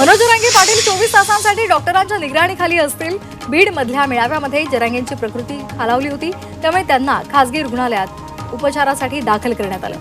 मनोज जरांगे पाटील चोवीस तासांसाठी डॉक्टरांच्या निगराणीखाली असतील. बीड मधल्या मेळाव्यामध्ये जरांगेंची प्रकृती खालावली होती. त्यामुळे त्यांना खासगी रुग्णालयात उपचारासाठी दाखल करण्यात आलं.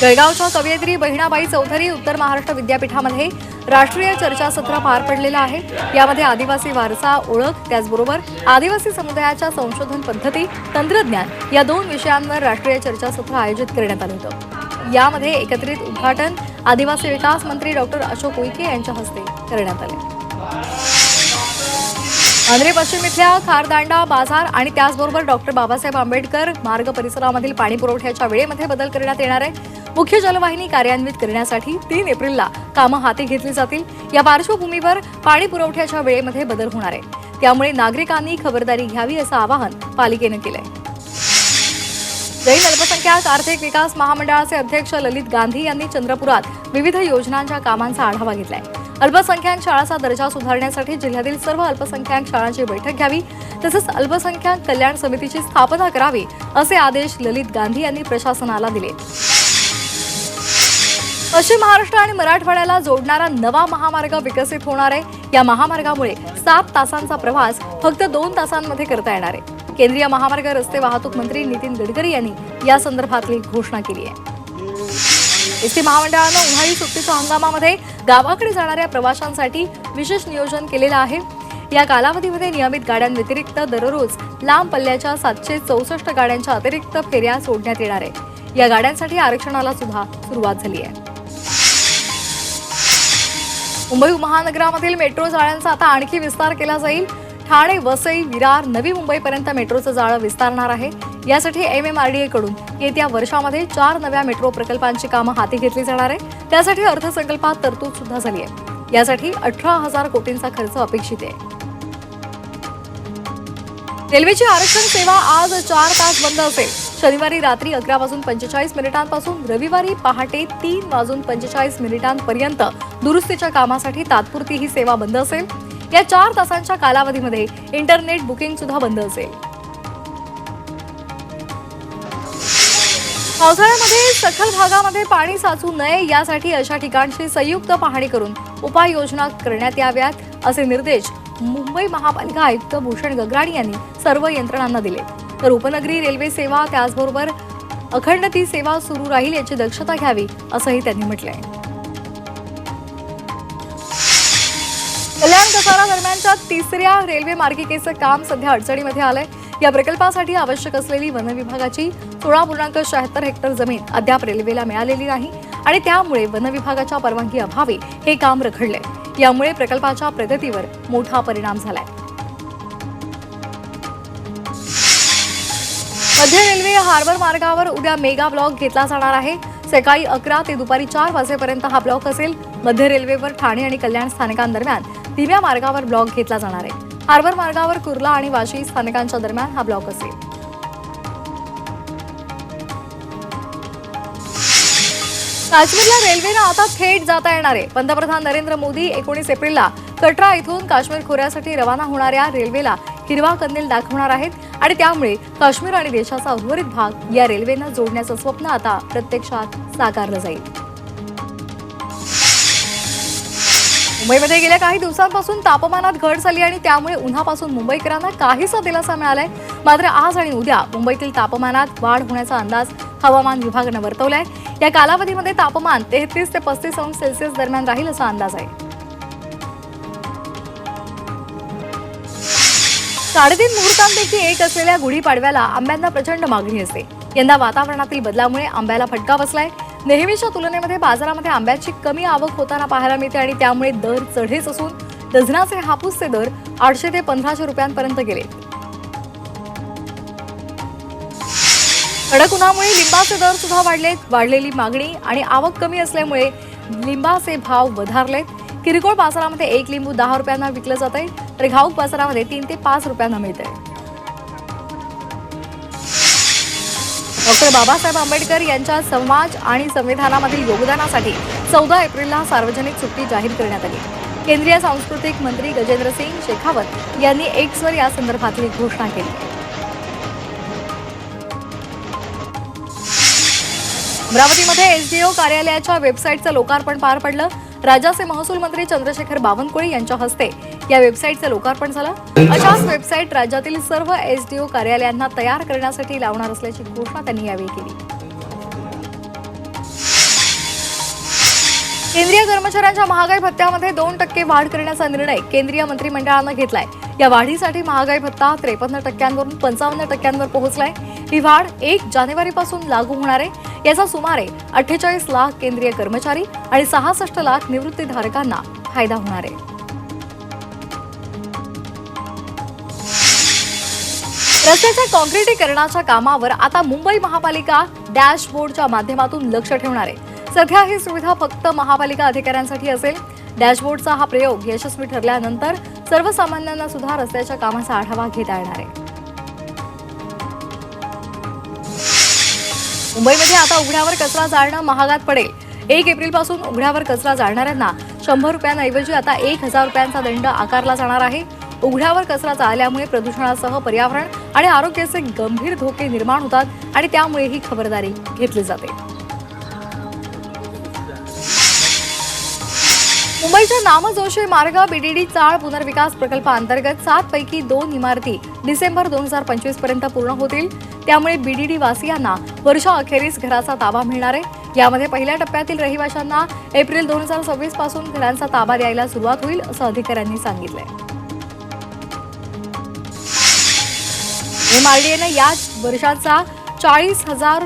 जळगावच्या कवयित्री बहिणाबाई चौधरी उत्तर महाराष्ट्र विद्यापीठामध्ये राष्ट्रीय चर्चासत्र पार पडलेलं आहे. यामध्ये आदिवासी वारसा ओळख त्याचबरोबर आदिवासी समुदायाच्या संशोधन पद्धती तंत्रज्ञान या दोन विषयांवर राष्ट्रीय चर्चासत्र आयोजित करण्यात आलं होतं. यामध्ये एकत्रित उद्घाटन आदिवासी विकास मंत्री डॉक्टर अशोक उईके यांच्या हस्ते करण्यात आले. आंध्रे पश्चिम इथल्या खारदांडा बाजार आणि त्याचबरोबर डॉक्टर बाबासाहेब आंबेडकर मार्ग परिसरामधील पाणी पुरवठ्याच्या वेळेमध्ये बदल करण्यात येणार आहे. मुख्य जलवाहिनी कार्यान्वित करण्यासाठी तीन एप्रिलला कामं हाती घेतली जातील. या पार्श्वभूमीवर पाणी पुरवठ्याच्या वेळेमध्ये बदल होणार आहे. त्यामुळे नागरिकांनी खबरदारी घ्यावी असं आवाहन पालिकेनं केलंय. जैन अल्पसंख्याक आर्थिक विकास महामंडळाचे अध्यक्ष ललित गांधी यांनी चंद्रपुरात विविध योजनांच्या कामांचा आढावा घेतलाय. अल्पसंख्याक शाळाचा दर्जा सुधारण्यासाठी जिल्ह्यातील सर्व अल्पसंख्याक शाळांची बैठक घ्यावी तसंच अल्पसंख्याक कल्याण समितीची स्थापना करावी असे आदेश ललित गांधी यांनी प्रशासनाला दिले. पश्चिम महाराष्ट्र आणि मराठवाड्याला जोडणारा नवा महामार्ग विकसित होणार आहे. या महामार्गामुळे सात तासांचा प्रवास फक्त दोन तासांमध्ये करता येणार आहे. केंद्रीय महामार्ग रस्ते वाहतूक मंत्री नितीन गडकरी यांनी या संदर्भातली घोषणा केली आहे. एसटी महामंडळानं उन्हाळी सुट्टीच्या हंगामामध्ये गावाकडे जाणाऱ्या प्रवाशांसाठी विशेष नियोजन केलेलं आहे. या कालावधीमध्ये नियमित गाड्यांव्यतिरिक्त दररोज लांब पल्ल्याच्या सातशे चौसष्ट गाड्यांच्या अतिरिक्त फेऱ्या सोडण्यात येणार आहे या गाड्यांसाठी आरक्षणाला सुद्धा सुरुवात झाली आहे. मुंबई महानगरामधील मेट्रो जाळ्यांचा आता आणखी विस्तार केला जाईल. ठाणे वसई विरार नवी मुंबईपर्यंत मेट्रोचं जाळं विस्तारणार आहे. यासाठी एम एम आर डी एकडून येत्या वर्षामध्ये चार नव्या मेट्रो प्रकल्पांची कामं हाती घेतली जाणार आहे. त्यासाठी अर्थसंकल्पात तरतूद सुद्धा झाली आहे. यासाठी अठरा हजार कोटींचा खर्च अपेक्षित आहे. रेल्वेची आरक्षण सेवा आज चार तास बंद असेल. शनिवारी रात्री अकरा वाजून पंचेचाळीस मिनिटांपासून रविवारी पहाटे तीन वाजून पंचेचाळीस मिनिटांपर्यंत दुरुस्तीच्या कामासाठी तात्पुरती ही सेवा बंद असेल. या चार तासांच्या कालावधीमध्ये इंटरनेट बुकिंग सुद्धा बंद असेल. पावसाळ्यामध्ये सखल भागामध्ये पाणी साचू नये यासाठी अशा ठिकाणची संयुक्त पाहणी करून उपाययोजना करण्यात याव्यात असे निर्देश मुंबई महापालिका आयुक्त भूषण गगराणी यांनी सर्व यंत्रणांना दिले. तर उपनगरी रेल्वे सेवा त्याचबरोबर अखंड ती सेवा सुरू राहील याची दक्षता घ्यावी असंही त्यांनी म्हटलंय. दरम्यानच्या तिसऱ्या रेल्वे मार्गिकेचं काम सध्या अडचणीमध्ये आलंय. या प्रकल्पासाठी आवश्यक असलेली वन विभागाची सोळा पूर्णांक शहात्तर हेक्टर जमीन अद्याप रेल्वेला मिळालेली नाही आणि त्यामुळे वन विभागाच्या परवानगी अभावी हे काम रखडलंय. यामुळे प्रकल्पाच्या प्रगतीवर मोठा परिणाम झालाय. मध्य रेल्वे हार्बर मार्गावर उद्या मेगा ब्लॉक घेतला जाणार आहे. सकाळी अकरा ते दुपारी चार वाजेपर्यंत हा ब्लॉक असेल. मध्य रेल्वेवर ठाणे आणि कल्याण स्थानकांदरम्यान दिव्या मार्गावर ब्लॉक घेतला जाणार आहे. हार्बर मार्गावर कुर्ला आणि वाशी स्थानकांच्या दरम्यान हा ब्लॉक असेल. काश्मीरला रेल्वेनं आता थेट जाता येणार आहे. पंतप्रधान नरेंद्र मोदी एकोणीस एप्रिलला कटरा इथून काश्मीर खोऱ्यासाठी रवाना होणाऱ्या रेल्वेला हिरवा कंदील दाखवणार आहेत आणि त्यामुळे काश्मीर आणि देशाचा उर्वरित भाग या रेल्वेनं जोडण्याचं स्वप्न आता प्रत्यक्षात साकारलं जाईल. मुंबईमध्ये गेल्या काही दिवसांपासून तापमानात घट झाली आणि त्यामुळे उन्हापासून मुंबईकरांना काहीसा दिलासा मिळालाय. मात्र आज आणि उद्या मुंबईतील तापमानात वाढ होण्याचा अंदाज हवामान विभागानं वर्तवलाय. या कालावधीमध्ये तापमान तेहतीस ते पस्तीस अंश सेल्सिअस दरम्यान राहील असा अंदाज आहे. साडेतीन मुहूर्तांपैकी एक असलेल्या गुढीपाडव्याला आंब्यांना प्रचंड मागणी असते. यंदा वातावरणातील बदलामुळे आंब्याला फटका बसलाय. नेहमीच्या तुलनेमध्ये बाजारामध्ये आंब्याची कमी आवक होताना पाहायला मिळते आणि त्यामुळे दर चढेच असून डझनाचे हापूसचे दर आठशे ते पंधराशे रुपयांपर्यंत गेले. कडक उन्हामुळे लिंबाचे दर सुद्धा वाढलेत वाढलेली मागणी आणि आवक कमी असल्यामुळे लिंबाचे भाव वधारलेत. किरकोळ बाजारामध्ये एक लिंबू दहा रुपयांना विकलं जात आहे तर घाऊक बाजारामध्ये तीन ते पाच रुपयांना मिळत आहे डॉक्टर बाबासाहेब आंबेडकर यांच्या समाज आणि संविधानामधील योगदानासाठी चौदा एप्रिलला सार्वजनिक सुट्टी जाहीर करण्यात आली. केंद्रीय सांस्कृतिक मंत्री गजेंद्र सिंग शेखावत यांनी एक्सवर या संदर्भातली घोषणा केली. अमरावतीमध्ये एसडीओ कार्यालयाच्या वेबसाईटचं लोकार्पण पार पडलं. राज्याचे महसूल मंत्री चंद्रशेखर बावनकुळे यांच्या हस्ते या वेबसाईटचं लोकार्पण झालं. अशाच वेबसाईट राज्यातील सर्व एसडीओ कार्यालयांना तयार करण्यासाठी लावणार असल्याची घोषणा त्यांनी यावेळी केली. केंद्रीय कर्मचाऱ्यांच्या महागाई भत्त्यामध्ये दोन टक्के वाढ करण्याचा निर्णय केंद्रीय मंत्रिमंडळानं घेतलाय. या वाढीसाठी महागाई भत्ता त्रेपन्न टक्क्यांवरून पंचावन्न टक्क्यांवर पोहोचलाय. ही वाढ एक जानेवारीपासून लागू होणार आहे. याचा सुमारे अठ्ठेचाळीस लाख केंद्रीय कर्मचारी आणि सहासष्ट लाख निवृत्तीधारकांना फायदा होणार आहे. रस्त्याच्या काँक्रिटीकरणाच्या कामावर आता मुंबई महापालिका डॅशबोर्डच्या माध्यमातून लक्ष ठेवणार आहे. सध्या ही सुविधा फक्त महापालिका अधिकाऱ्यांसाठी असेल. डॅशबोर्डचा हा प्रयोग यशस्वी ठरल्यानंतर सर्वसामान्यांना सुद्धा रस्त्याच्या कामाचा आढावा घेता येणार आहे. मुंबईमध्ये आता उघड्यावर कचरा जाळणं महागात पडेल. एक एप्रिलपासून उघड्यावर कचरा जाळणाऱ्यांना शंभर रुपयांऐवजी आता एक हजार रुपयांचा दंड आकारला जाणार आहे. उघड्यावर कचरा जाळल्यामुळे प्रदूषणासह पर्यावरण आणि आरोग्याचे गंभीर धोके निर्माण होतात आणि त्यामुळे ही खबरदारी घेतली जाते. मुंबईच्या नामजोशी मार्ग बीडीडी चाळ पुनर्विकास प्रकल्पाअंतर्गत सात पैकी दोन इमारती डिसेंबर दोन हजार पंचवीसपर्यंत पूर्ण होतील. त्यामुळे बीडीडी वासियांना वर्षाअखेरीस घराचा ताबा मिळणार आहे. यामध्ये पहिल्या टप्प्यातील रहिवाशांना एप्रिल दोन हजार सव्वीसपासून घरांचा ताबा द्यायला सुरुवात होईल असं अधिकाऱ्यांनी सांगितलंय. एमआरडीएनं या वर्षाचा चाळीस हजार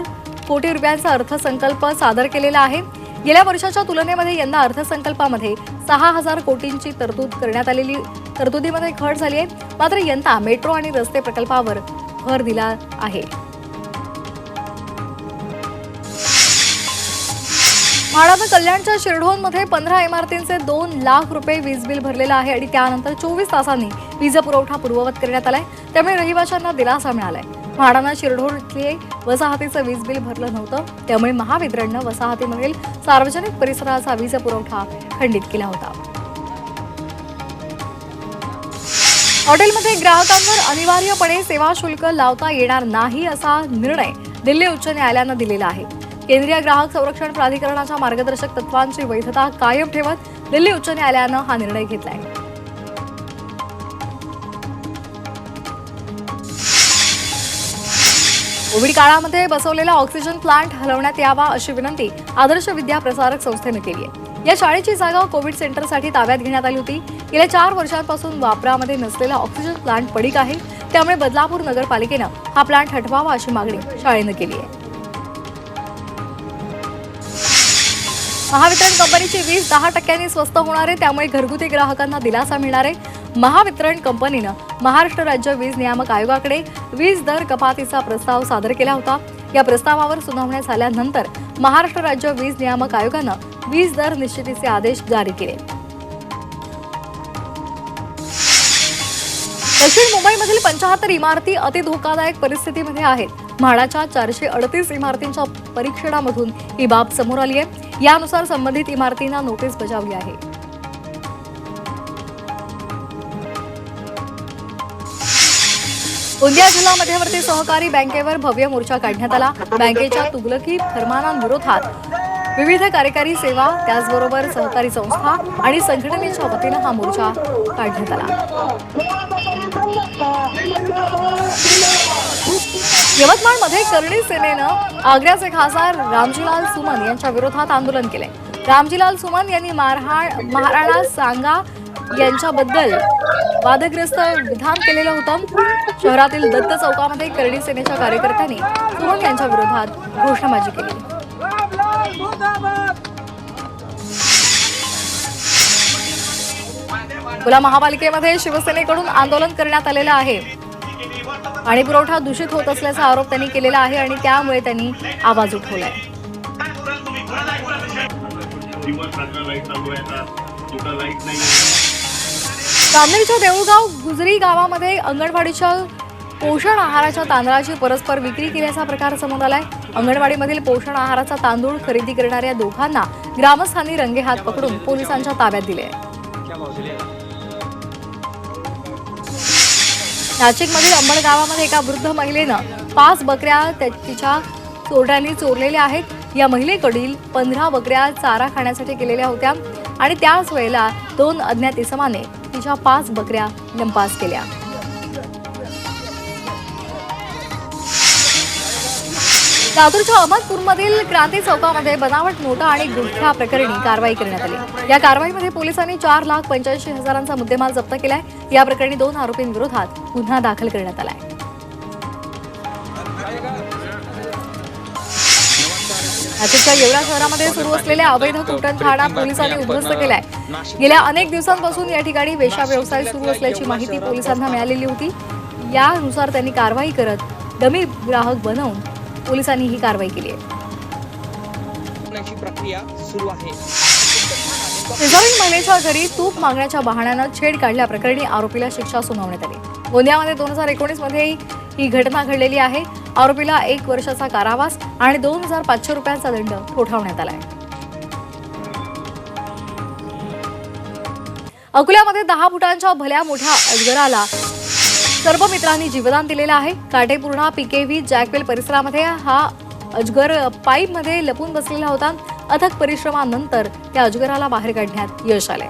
कोटी रुपयांचा अर्थसंकल्प सादर केलेला आहे. गेल्या वर्षाच्या तुलनेमध्ये यंदा अर्थसंकल्पामध्ये सहा हजार कोटींची तरतूद करण्यात आलेली तरतुदीमध्ये घट झाली आहे. मात्र यंदा मेट्रो आणि रस्ते प्रकल्पावर भर दिला आहे. म्हाडानं कल्याणच्या शिरढोणमध्ये पंधरा इमारतींचे दोन लाख रुपये वीज बिल भरलेलं आहे आणि त्यानंतर चोवीस तासांनी वीज पुरवठा पूर्ववत करण्यात आलाय. त्यामुळे रहिवाशांना दिलासा मिळालाय. म्हाडानं शिरढोण इथले वसाहतीचं वीज बिल भरलं नव्हतं. त्यामुळे महावितरणनं वसाहतीमधील सार्वजनिक परिसराचा वीज पुरवठा खंडित केला होता. हॉटेलमध्ये ग्राहकांवर अनिवार्यपणे सेवा शुल्क लावता येणार नाही असा निर्णय दिल्ली उच्च न्यायालयानं दिलेला आहे. केंद्रीय ग्राहक संरक्षण प्राधिकरणाच्या मार्गदर्शक तत्वांची वैधता कायम ठेवत दिल्ली उच्च न्यायालयानं हा निर्णय घेतलाय. कोविड काळामध्ये बसवलेला ऑक्सिजन प्लांट हलवण्यात यावा अशी विनंती आदर्श विद्या प्रसारक संस्थेनं केली आहे. या शाळेची जागा कोविड सेंटरसाठी ताब्यात घेण्यात आली होती. गेल्या चार वर्षांपासून वापरामध्ये नसलेला ऑक्सिजन प्लांट पडीक आहे. त्यामुळे बदलापूर नगरपालिकेनं हा प्लांट हटवावा अशी मागणी शाळेनं केली आहे. महावितरण कंपनीची वीज दहा टक्क्यांनी स्वस्त होणार आहे. त्यामुळे घरगुती ग्राहकांना दिलासा मिळणार आहे. महावितरण कंपनीनं महाराष्ट्र राज्य वीज नियामक आयोगाकडे वीज दर कपातीचा प्रस्ताव सादर केला होता. या प्रस्तावावर सुनावण्या झाल्यानंतर महाराष्ट्र राज्य वीज नियामक आयोगानं वीज दर निश्चितीचे आदेश जारी केले. दक्षिण मुंबईमधील पंचाहत्तर इमारती अति धोकादायक परिस्थितीमध्ये आहेत. म्हाडाच्या चारशे अडतीस इमारतींच्या परीक्षणामधून ही बाब समोर आली आहे. यानुसार संबंधित इमारतींना नोटीस बजावली आहे. गोंदिया जिल्हा मध्यवर्ती सहकारी बँकेवर भव्य मोर्चा काढण्यात आला. बँकेच्या तुगलकी फरमानांविरोधात विविध कार्यकारी सेवा त्याचबरोबर सहकारी संस्था आणि संघटनेच्या वतीनं हा मोर्चा काढण्यात आला. यवतमाळमध्ये करणी सेनेनं आग्र्याचे खासदार रामजीलाल सुमन यांच्या विरोधात आंदोलन केले रामजीलाल सुमन यांनी मारहाण महाराणा सांगा यांच्याबद्दल वादग्रस्त विधान केलेलं होतं. शहरातील दत्त चौकामध्ये करणी सेनेच्या कार्यकर्त्यांनी सुमन यांच्या विरोधात घोषणाबाजी केली. तुला महापालिकेमध्ये शिवसेनेकडून आंदोलन करण्यात आलेलं आहे. पाणी पुरवठा दूषित होत असल्याचा आरोप त्यांनी केलेला आहे आणि त्यामुळे त्यांनी आवाज उठवलाय. दिवस देऊळगाव गुजरी गावामध्ये अंगणवाडीच्या पोषण आहाराच्या तांदळाची परस्पर विक्री केल्याचा प्रकार समोर आलाय. अंगणवाडीमधील पोषण आहाराचा तांदूळ खरेदी करणाऱ्या दोघांना ग्रामस्थांनी रंगेहात पकडून पोलिसांच्या ताब्यात दिले. नाशिकमधील अंबड गावामध्ये एका वृद्ध महिलेनं पाच बकऱ्या त्या- तिच्या चोरड्यांनी चोरलेल्या आहेत. या महिलेकडील पंधरा बकऱ्या चारा खाण्यासाठी गेलेल्या होत्या आणि त्याच वेळेला दोन अज्ञात इसमाने तिच्या पाच बकऱ्या लंपास केल्या. लातूरच्या अहमदपूरमधील क्रांती चौकामध्ये बनावट नोटा आणि गुटख्या प्रकरणी कारवाई करण्यात आली. या कारवाईमध्ये पोलिसांनी चार लाख पंच्याऐंशी हजारांचा मुद्देमाल जप्त केलाय. या प्रकरणी दोन आरोपींविरोधात गुन्हा दाखल करण्यात आलाय. नाशिकच्या येवला शहरामध्ये सुरू असलेल्या अवैध कुटणखाना पोलिसांनी उद्ध्वस्त केलाय. गेल्या अनेक दिवसांपासून या ठिकाणी वेशा व्यवसाय सुरू असल्याची माहिती पोलिसांना मिळालेली होती. यानुसार त्यांनी कारवाई करत डमी ग्राहक बनवून पोलिसांनी ही कारवाई केली आहे. प्रक्रिया सुरू आहे. शेजारील महिलेच्या घरी तूप मागण्याच्या बहाण्यानं छेड काढल्याप्रकरणी आरोपीला शिक्षा सुनावण्यात आली. गोंदियामध्ये दोन हजार एकोणीसमध्ये ही घटना घडलेली आहे. आरोपीला एक वर्षाचा कारावास आणि दोन हजार पाचशे रुपयांचा दंड ठोठावण्यात आलाय. अकोल्यामध्ये दहा फुटांच्या भल्या मोठ्या अजगराला सर्व मित्रांनी जीवदान दिलेलं आहे. काटेपूर्णा पिकेव्ही जॅकवेल परिसरामध्ये हा अजगर पाईपमध्ये लपून बसलेला होता. अथक परिश्रमानंतर त्या अजगराला बाहेर काढण्यात यश आले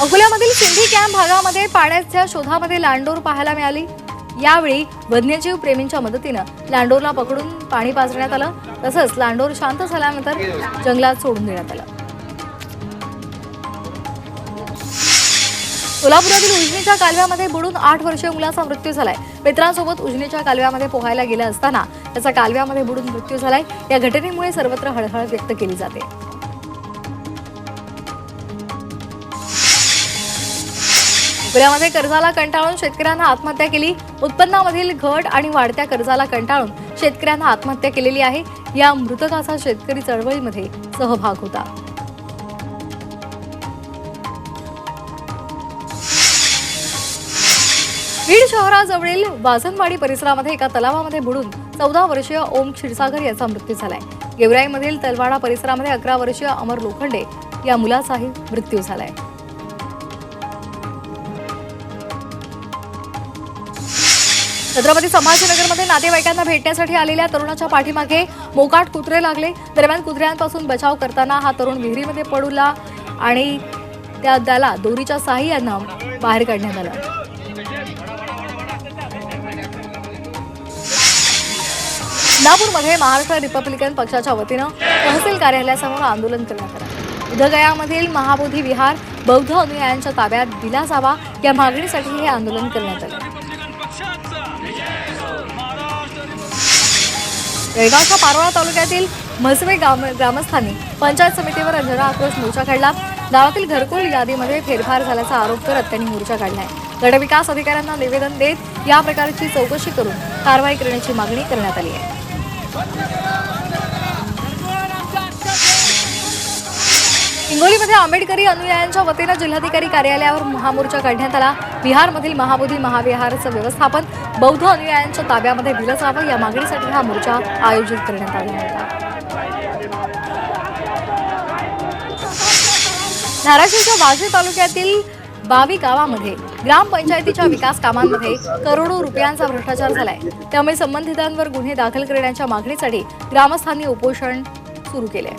अकोल्यामधील सिंधी कॅम्प भागामध्ये पाण्याच्या शोधामध्ये लांडोर पाहायला मिळाली. यावेळी वन्यजीव प्रेमींच्या मदतीनं लांडोरला पकडून पाणी पाजण्यात आलं. तसंच लांडोर शांत झाल्यानंतर जंगलात सोडून देण्यात आलं. सोलापुरातील उजनीच्या कालव्यामध्ये बुडून आठ वर्षीय मुलाचा मृत्यू झालाय. मित्रांसोबत उजनीच्या कालव्यामध्ये पोहायला गेला असताना त्याचा कालव्यामध्ये बुडून मृत्यू झालाय. या घटनेमुळे सर्वत्र हळहळ व्यक्त केली जाते. पुण्यामध्ये कर्जाला कंटाळून शेतकऱ्यांना आत्महत्या केली. उत्पन्नामधील घट आणि वाढत्या कर्जाला कंटाळून शेतकऱ्यांना आत्महत्या केलेली आहे. या मृतकाचा शेतकरी चळवळीमध्ये सहभाग होता. बीड शहराजवळील वासनवाडी परिसरामध्ये एका तलावामध्ये बुडून चौदा वर्षीय ओम क्षीरसागर याचा मृत्यू झालाय. गेवराईमधील तलवाडा परिसरामध्ये अकरा वर्षीय अमर लोखंडे या मुलाचाही मृत्यू झालाय. छत्रपती संभाजीनगरमध्ये नातेवाईकांना भेटण्यासाठी आलेल्या तरुणाच्या पाठीमागे मोकाट कुत्रे लागले. दरम्यान कुत्र्यांपासून बचाव करताना हा तरुण विहिरीमध्ये पडूला आणि त्या त्याला दोरीच्या साह्यानं बाहेर काढण्यात आलं. नागपूरमध्ये महाराष्ट्र रिपब्लिकन पक्षाच्या वतीनं तहसील कार्यालयासमोर आंदोलन करण्यात आलं. बुधगयामधील महाबोधी विहार बौद्ध अनुयायांच्या ताब्यात दिला जावा या मागणीसाठी हे आंदोलन करण्यात आलं. जळगावच्या पारोळा तालुक्यातील म्हसवे ग्राम ग्रामस्थांनी पंचायत समितीवर अंधळा आक्रोश मोर्चा काढला. गावातील घरकुल यादीमध्ये फेरफार झाल्याचा आरोप करत त्यांनी मोर्चा काढलाय. गटविकास अधिकाऱ्यांना निवेदन देत या प्रकारची चौकशी करून कारवाई करण्याची मागणी करण्यात आली आहे. हिंगोलीमध्ये आंबेडकरी अनुयायांच्या वतीनं जिल्हाधिकारी कार्यालयावर महामोर्चा काढण्यात आला. बिहारमधील महाबोधी महाविहारचं व्यवस्थापन बौद्ध अनुयायांच्या ताब्यामध्ये दिलं जावं या मागणीसाठी हा मोर्चा आयोजित करण्यात आला होता. धाराशिवच्या वाशी तालुक्यातील बावी गावामध्ये ग्रामपंचायतीच्या विकास कामांमध्ये करोडो रुपयांचा भ्रष्टाचार झालाय. त्यामुळे संबंधितांवर गुन्हे दाखल करण्याच्या मागणीसाठी ग्रामस्थांनी उपोषण सुरू केले.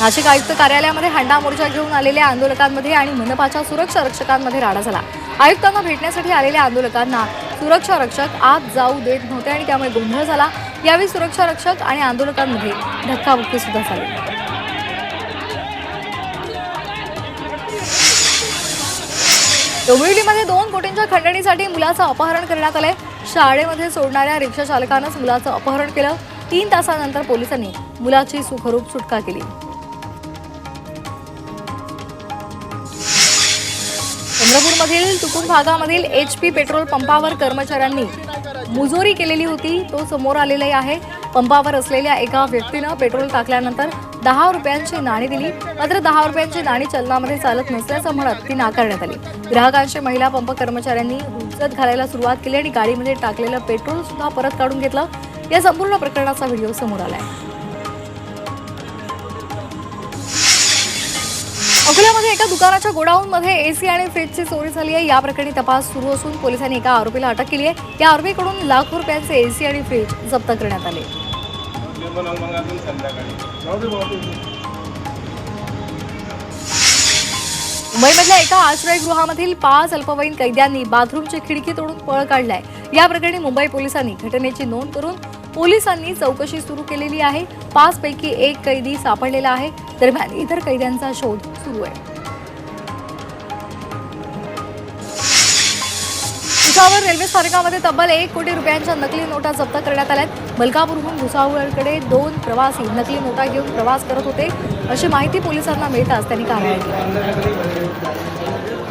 नाशिक आयुक्त कार्यालयामध्ये हंडा मोर्चा घेऊन आलेल्या आंदोलकांमध्ये आणि मनपाच्या सुरक्षा रक्षकांमध्ये राडा झाला. आयुक्तांना भेटण्यासाठी आलेल्या आंदोलकांना सुरक्षा रक्षक आत जाऊ देत नव्हते आणि त्यामुळे गोंधळ झाला. यावेळी सुरक्षा रक्षक आणि आंदोलकांमध्ये धक्काबुक्की सुद्धा झाली. डोंबिवलीमध्ये दोन कोटींच्या खंडणीसाठी मुलाचं अपहरण करण्यात आलंय. शाळेमध्ये सोडणाऱ्या रिक्षा चालकानंच मुलाचं अपहरण केलं. तीन तासानंतर पोलिसांनी मुलाची सुखरूप सुटका केली. चंद्रपूरमधील तुकुम भागामधील एच पी पेट्रोल पंपावर कर्मचाऱ्यांनी मुजोरी केलेली होती. तो समोर आलेला आहे. पंपावर असलेल्या एका व्यक्तीनं पेट्रोल टाकल्यानंतर दहा रुपयांची नाणी दिली. मात्र दहा रुपयांची नाणी चलनामध्ये चालत नसल्याचं म्हणत ती नाकारण्यात आली. ग्राहकांशी महिला पंप कर्मचाऱ्यांनी हुजत घालायला सुरुवात केली आणि गाडीमध्ये टाकलेलं पेट्रोल सुद्धा परत काढून घेतलं. या संपूर्ण प्रकरणाचा व्हिडिओ समोर आलाय. अकोल्यामध्ये एका दुकानाच्या गोडाऊनमध्ये एसी आणि फ्रीजची चोरी झाली आहे. या प्रकरणी तपास सुरू असून पोलिसांनी एका आरोपीला अटक केली आहे. या आरोपीकडून लाखो रुपयांचे एसी आणि फ्रीज जप्त करण्यात आले. मुंबईमधल्या एका आश्रयगृहामधील पाच अल्पवयीन कैद्यांनी बाथरूमची खिडकी तोडून पळ काढलाय. या प्रकरणी मुंबई पोलिसांनी घटनेची नोंद करून पोलिसांनी चौकशी सुरू केलेली आहे. पाच पैकी एक कैदी सापडलेला आहे. दरम्यान इतर कैद्यांचा शोध सुरू आहे. भुसावळ रेल्वे स्थानकामध्ये तब्बल एक कोटी रुपयांच्या नकली नोटा जप्त करण्यात आल्यात. मलकापूरहून भुसावळकडे दोन प्रवासी नकली नोटा घेऊन प्रवास करत होते अशी माहिती पोलिसांना मिळताच त्यांनी कारवाई केली